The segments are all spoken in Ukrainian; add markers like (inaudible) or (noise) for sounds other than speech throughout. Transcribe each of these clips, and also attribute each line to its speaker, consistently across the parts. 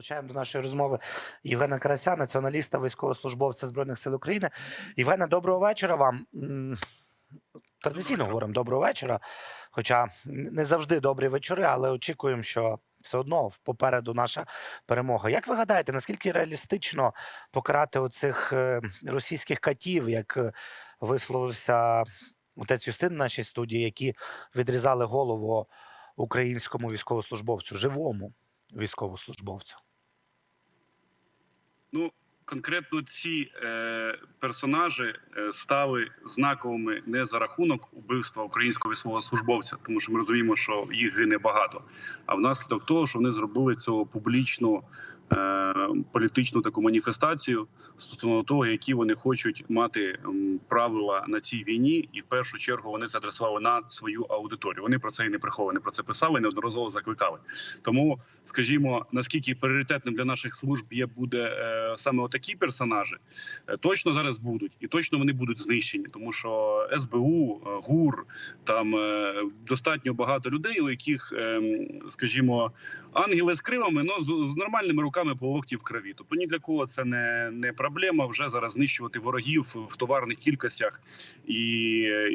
Speaker 1: Долучаємо до нашої розмови Євгена Карася, націоналіста, військовослужбовця Збройних сил України. Євгене, доброго вечора вам. Традиційно говоримо доброго вечора. Хоча не завжди добрі вечори, але очікуємо, що все одно попереду наша перемога. Як ви гадаєте, наскільки реалістично покарати оцих е, російських катів, як е, висловився отець Юстин в нашій студії, які відрізали голову українському військовослужбовцю, живому військовослужбовцю?
Speaker 2: Ну, конкретно ці е, персонажі е, стали знаковими не за рахунок убивства українського військовослужбовця, тому що ми розуміємо, що їх гине багато, а внаслідок того, що вони зробили цього публічну е, політичну таку маніфестацію стосовно того, які вони хочуть мати правила на цій війні, і в першу чергу вони це адресували на свою аудиторію. Вони про це і не приховували, про це писали, неодноразово закликали. Тому, скажімо, наскільки пріоритетним для наших служб є буде е, саме отакі персонажі, е, точно зараз будуть, і точно вони будуть знищені, тому що СБУ, е, ГУР там е, достатньо багато людей, у яких, скажімо, ангели з кривами, но з, з нормальними руками по локті в крові. Тобто ні для кого це не, не проблема вже зараз знищувати ворогів в товарних кількостях, і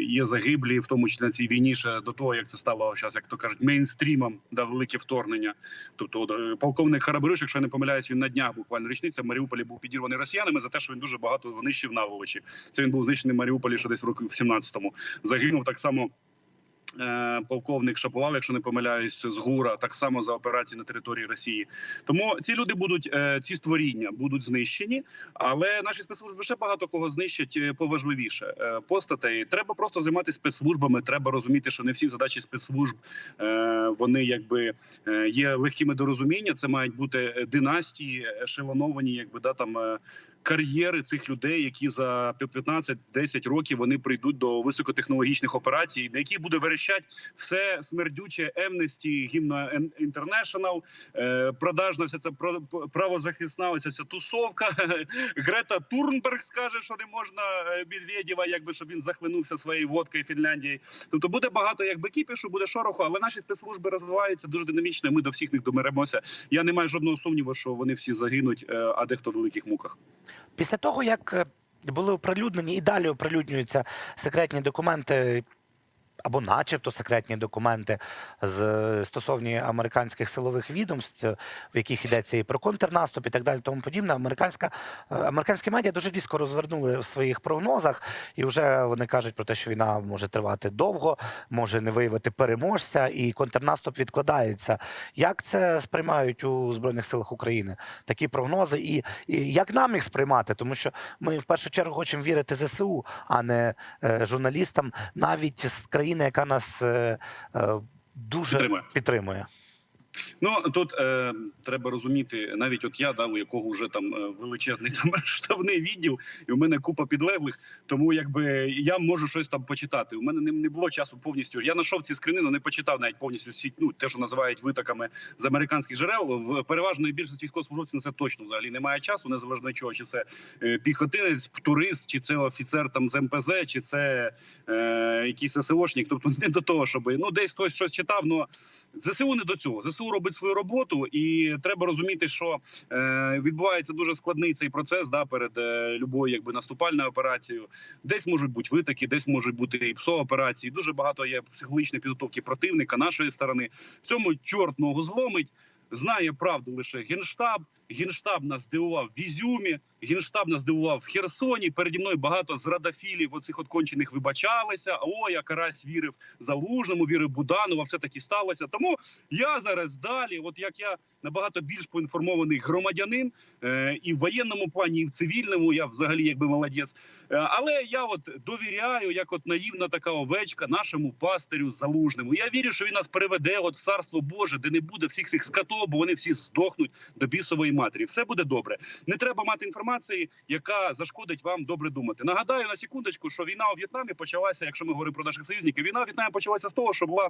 Speaker 2: є загиблі, в тому числі на цій війні ще до того, як це стало зараз, як то кажуть, мейнстрімом да велике вторгнення. Тобто, полковник Харабриш, якщо я не помиляюсь, він на днях буквально річниця в Маріуполі був підірваний росіянами за те, що він дуже багато знищив наволочі. Це він був знищений в Маріуполі ще десь в року в 17-му. Загинув так само. Е, Полковник Шаповал, якщо не помиляюсь, з ГУРа так само за операції на території Росії. Тому ці люди будуть е, ці створіння будуть знищені, але наші спецслужби ще багато кого знищать е, поважливіше постатей. Треба просто займатися спецслужбами. Треба розуміти, що не всі задачі спецслужб вони якби є легкими до розуміння. Це мають бути династії, ешелоновані, якби да там кар'єри цих людей, які за 15-10 років вони прийдуть до високотехнологічних операцій, на яких буде верещать все смердюче Amnesty, гімна е, продажна вся ця правозахисна оця ця тусовка. (laughs) Грета Турнберг скаже, що не можна е, Медведєва, якби щоб він захлинувся своєю водкою Фінляндії. Тобто буде багато якби кіпішу, буде шороху, але наші спецслужби розвиваються дуже динамічно. Ми до всіх них домеремося. Я не маю жодного сумніву, що вони всі загинуть, е, а дехто в великих муках.
Speaker 1: Після того, як е, були оприлюднені і далі оприлюднюються секретні документи. Або, начебто, секретні документи з стосовні американських силових відомств, в яких йдеться і про контрнаступ, і так далі, тому подібне. Американська е, американські медіа дуже різко розвернули в своїх прогнозах, і вже вони кажуть про те, що війна може тривати довго, може не виявити переможця, і контрнаступ відкладається. Як це сприймають у збройних силах України? Такі прогнози, і, і як нам їх сприймати? Тому що ми в першу чергу хочемо вірити ЗСУ, а не е, журналістам, навіть з країни, яка нас е, е, дуже
Speaker 2: Підтримує.
Speaker 1: підтримує.
Speaker 2: Ну тут е, треба розуміти, навіть от я дав, у якого вже там е, величезний там (laughs) штабний відділ, і у мене купа підлеглих. Тому якби я можу щось там почитати. У мене не, не було часу повністю. Я знайшов ці скрини, але не почитав навіть повністю всі, ну, те, що називають витоками з американських джерел. В переважної більшості військовослужбовців на це точно взагалі немає часу, незалежно чого, чи це е, піхотинець, турист, чи це офіцер там з МПЗ, чи це е, якийсь ССОшник. Тобто не до того, щоб ну десь хтось щось читав. Ну ЗСУ не до цього. ЗСУ робить свою роботу, і треба розуміти, що е, відбувається дуже складний цей процес да, перед е, любою якби наступальною операцією. Десь можуть бути витоки, десь можуть бути і псо операції. Дуже багато є психологічної підготовки противника нашої сторони. В цьому чорт ногу зломить. Знає правду лише генштаб. Генштаб нас здивував в Ізюмі. Генштаб нас здивував в Херсоні. Переді мною багато зрадафілів оцих от кончених вибачалися. О, я карась вірив залужному, вірив Будану, а все таки сталося. Тому я зараз далі, от як я набагато більш поінформований громадянин е, і в воєнному плані, і в цивільному, я взагалі якби молодець. Е, але я от довіряю, як от наївна така овечка, нашому пастирю залужному. Я вірю, що він нас приведе от в царство Боже, де не буде всіх цих скотов, бо вони всі здохнуть до бісової матері. Все буде добре. Не треба мати інформації, яка зашкодить вам добре думати. Нагадаю на секундочку, що війна у В'єтнамі почалася, якщо ми говоримо про наших союзників. Війна у В'єтнамі почалася з того, що була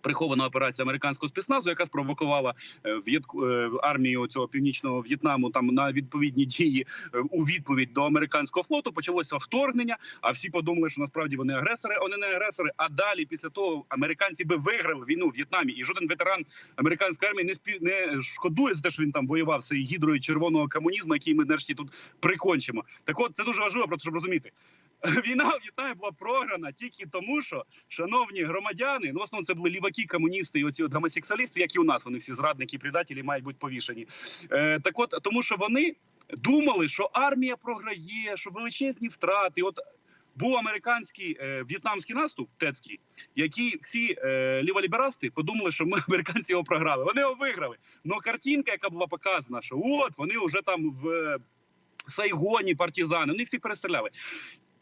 Speaker 2: Прихована операція американського спецназу, яка спровокувала е, е, армію цього північного В'єтнаму там на відповідні дії е, у відповідь до американського флоту. Почалося вторгнення. А всі подумали, що насправді вони агресори, вони не агресори. А далі, після того, американці би виграли війну в В'єтнамі, і жоден ветеран американської армії не спі... не шкодує за те, що він там воював з гідрою червоного комунізму, який ми нарешті тут прикончимо. Так, от це дуже важливо, просто щоб розуміти. (laughs) Війна в В'єтнамі була програна тільки тому, що шановні громадяни, ну в основному це були ліваки, комуністи і оці от гомосексуалісти, як і у нас. Вони всі зрадники, предателі мають бути повішені. Е, так, от тому, що вони думали, що армія програє, що величезні втрати. От був американський е, в'єтнамський наступ, тецький, який всі е, ліволіберасти подумали, що ми (laughs) американці його програли. Вони його виграли. Но картинка, яка була показана, що от вони вже там в Сайгоні, партизани, вони всіх перестріляли.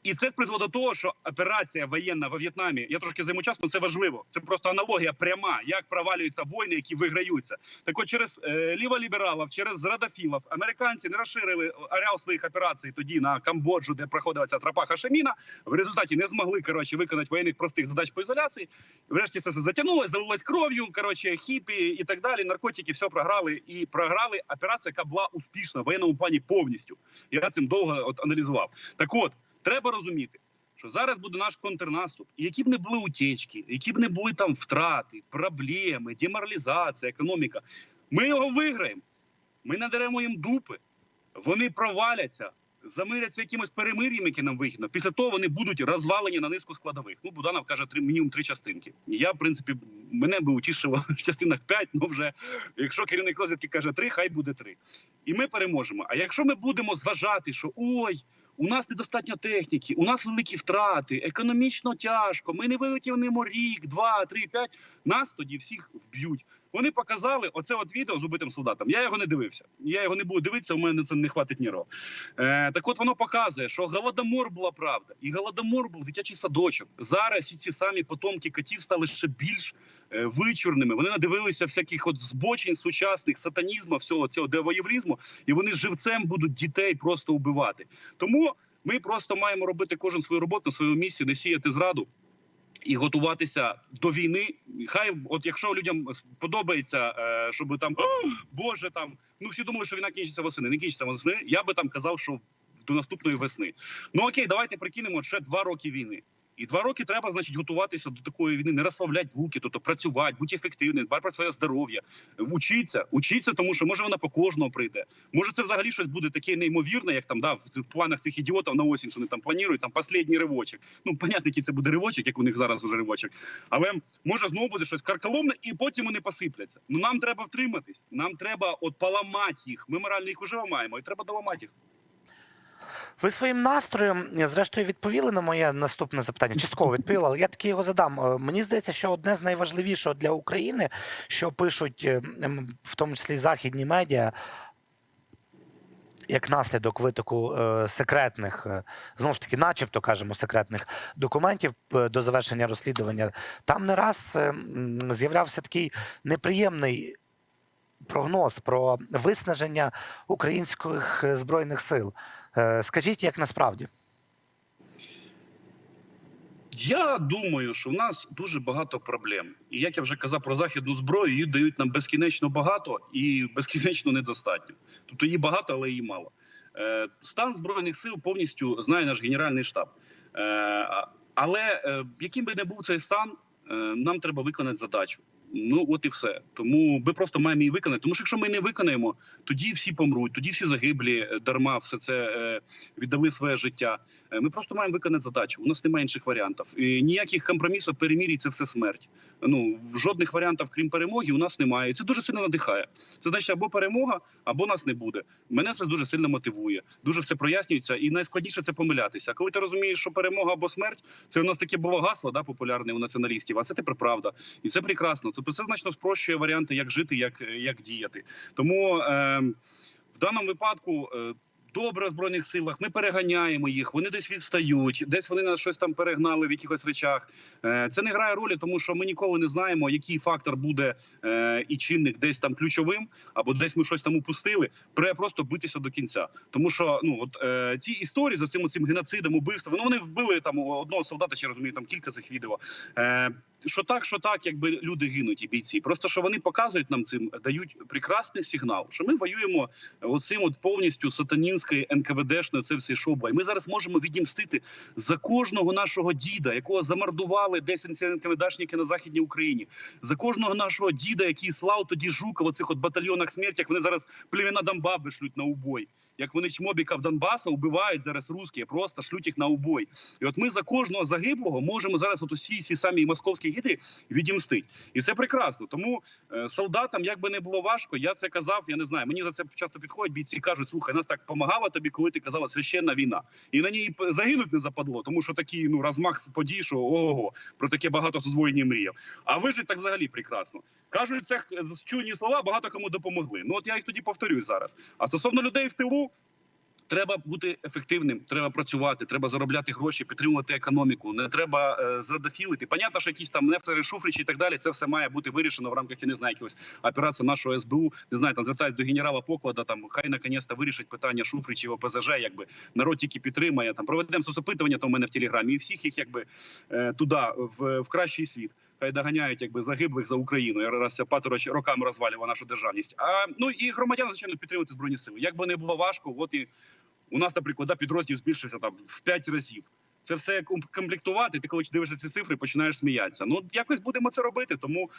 Speaker 2: І це призвело до того, що операція воєнна во В'єтнамі, я трошки займу час, але це важливо. Це просто аналогія пряма, як провалюються війни, які виграються. Так от через е, ліволібералів, через зрадафілів, американці не розширили ареал своїх операцій тоді на Камбоджу, де проходила ця тропа Хашеміна. В результаті не змогли коротше виконати воєнних простих задач по ізоляції. Врешті все затягнулося, залилось кров'ю. Коротше, хіпі і так далі. Наркотики все програли і програли. Операція, яка була успішна в воєнному плані повністю. Я цим довго от аналізував. Так от треба розуміти. Що зараз буде наш контрнаступ, і які б не були утечки, які б не були там втрати, проблеми, деморалізація, економіка. Ми його виграємо. Ми надаремо їм дупи, вони проваляться, замиряться якимось перемир'ям, яке нам вигідно. Після того вони будуть розвалені на низку складових. Ну, Буданов каже, три мінімум три частинки. Я, в принципі, мене би утішило (laughs) в частинах п'ять. Ну вже якщо керівник розвідки каже три, хай буде три. І ми переможемо. А якщо ми будемо зважати, що ой. У нас недостатньо техніки, у нас великі втрати, економічно тяжко. Ми не витягнемо рік, два, три, п'ять. Нас тоді всіх вб'ють. Вони показали оце от відео з убитим солдатом. Я його не дивився. Я його не буду дивитися. У мене це не хватить нервів. Е, так от воно показує, що голодомор була правда, і голодомор був дитячий садочок. Зараз і ці самі потомки котів стали ще більш е, вичурними. Вони надивилися всяких от збочень сучасних сатанізму, всього цього девоєврізму, і вони живцем будуть дітей просто вбивати. Тому ми просто маємо робити кожен свою роботу свою місію, не сіяти зраду. І готуватися до війни. Хай, от якщо людям подобається, е, щоб там «О, Боже, там ну всі думали, що війна кінчиться восени. Не кінчиться восени. Я би там казав, що до наступної весни. Ну окей, давайте прикинемо ще два роки війни. І два роки треба, значить, готуватися до такої війни, не розслабляти звуки, тобто працювати, бути ефективним, дбати про своє здоров'я, учиться, учиться, тому що може вона по кожного прийде. Може, це взагалі щось буде таке неймовірне, як там да, в планах цих ідіотів на осінь, що вони там планують, там останній ривочок. Ну, понятно, який це буде ривочок, як у них зараз уже ривочок. Але може знову буде щось карколомне, і потім вони посипляться. Ну нам треба втриматись. Нам треба от поламати їх. Ми морально їх уже ламаємо, і треба доламати їх.
Speaker 1: Ви своїм настроєм, е, зрештою, відповіли на моє наступне запитання. Частково відповіли, але я таки його задам. Е, Мені здається, що одне з найважливішого для України, що пишуть е, в тому числі західні медіа. Як наслідок витоку секретних, знову ж таки, начебто кажемо, секретних документів до завершення розслідування, там не раз з'являвся такий неприємний прогноз про виснаження українських е, збройних сил. Е, Скажіть, як насправді?
Speaker 2: Я думаю, що в нас дуже багато проблем. І як я вже казав про західну зброю, її дають нам безкінечно багато і безкінечно недостатньо. Тобто її багато, але її мало. Е, Стан збройних сил повністю знає наш генеральний штаб. Але яким би не був цей стан, нам треба виконати задачу. Ну от і все. Тому ми просто маємо її виконати. Тому що якщо ми не виконаємо, тоді всі помруть, тоді всі загиблі е, дарма, все це е, віддали своє життя. Е, Ми просто маємо виконати задачу. У нас немає інших варіантів. І ніяких компромісів, перемірій це все смерть. Ну жодних варіантів, крім перемоги, у нас немає. І це дуже сильно надихає. Це значить або перемога, або нас не буде. Мене це дуже сильно мотивує. Дуже все прояснюється, і найскладніше це помилятися. Коли ти розумієш, що перемога або смерть, це у нас таке було гасло, да, популярне у націоналістів. А це тепер правда, і це прекрасно. Тобто це значно спрощує варіанти, як жити, як, як діяти. Тому е, в даному випадку. Е, добре в збройних силах. Ми переганяємо їх. Вони десь відстають, десь вони нас щось там перегнали в якихось речах. Е, Це не грає ролі, тому що ми ніколи не знаємо, який фактор буде е, і чинник десь там ключовим, або десь ми щось там упустили. Пре просто битися до кінця. Тому що ну от е, ці історії за цим цим геноцидом, убивством, ну вони вбили там одного солдата, ще розумію, там кілька цих відео. Що так, що так, якби люди гинуть і бійці. Просто що вони показують нам цим, дають прекрасний сигнал, що ми воюємо оцим от повністю сатанінською НКВДшною, це все шоба. І ми зараз можемо відімстити за кожного нашого діда, якого замордували десь НКВДшники на західній Україні, за кожного нашого діда, який слав тоді жука в оцих от батальйонах смерті, як вони зараз племена Донбаби шлють на убой. Як вони чмобіків Донбаса вбивають зараз русські, просто шлють їх на убой. І от ми за кожного загиблого можемо зараз от усі ці самі московські гідрі відімстити. І це прекрасно. Тому е, солдатам, як би не було важко, я це казав. Я не знаю. Мені за це часто підходять бійці, кажуть, слухай, нас так помагала тобі, коли ти казала священна війна, і на ній загинуть не западло, тому що такий ну розмах подій, що ого, про таке багато з мріяв. А вижить так взагалі прекрасно. Кажуть, це чуйні слова багато кому допомогли. Ну от я їх тоді повторюю зараз. А стосовно людей в тилу. Треба бути ефективним, треба працювати, треба заробляти гроші, підтримувати економіку. Не треба е, зрадофілити. Понятно, що якісь там нефтери, шуфричі і так далі. Це все має бути вирішено в рамках я не знаю, якогось операції нашого СБУ. Не знаю, там звертаюсь до генерала Поклада. Там хай наконець-то вирішить питання шуфричів ОПЗЖ. Якби народ тільки підтримає. Там проведемо соцопитування. То в мене в телеграмі і всіх їх якби е, туди в, в кращий світ. Доганяють якби загиблих за Україну. Я раз ця роками розвалював нашу державність. А ну і громадян, звичайно, підтримувати збройні сили. Як би не було важко, от і у нас, наприклад, да, підрозділ збільшився там в 5 разів. Це все ком- комплектувати. Ти коли дивишся ці цифри, починаєш сміятися. Ну якось будемо це робити. Тому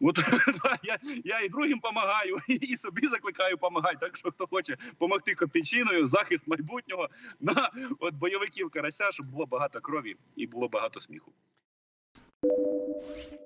Speaker 2: от (laughs) я, я і другим допомагаю, (laughs) і собі закликаю допомагати. Так що хто хоче допомогти копійчиною, захист майбутнього на от бойовиків карася, щоб було багато крові і було багато сміху. Thank you.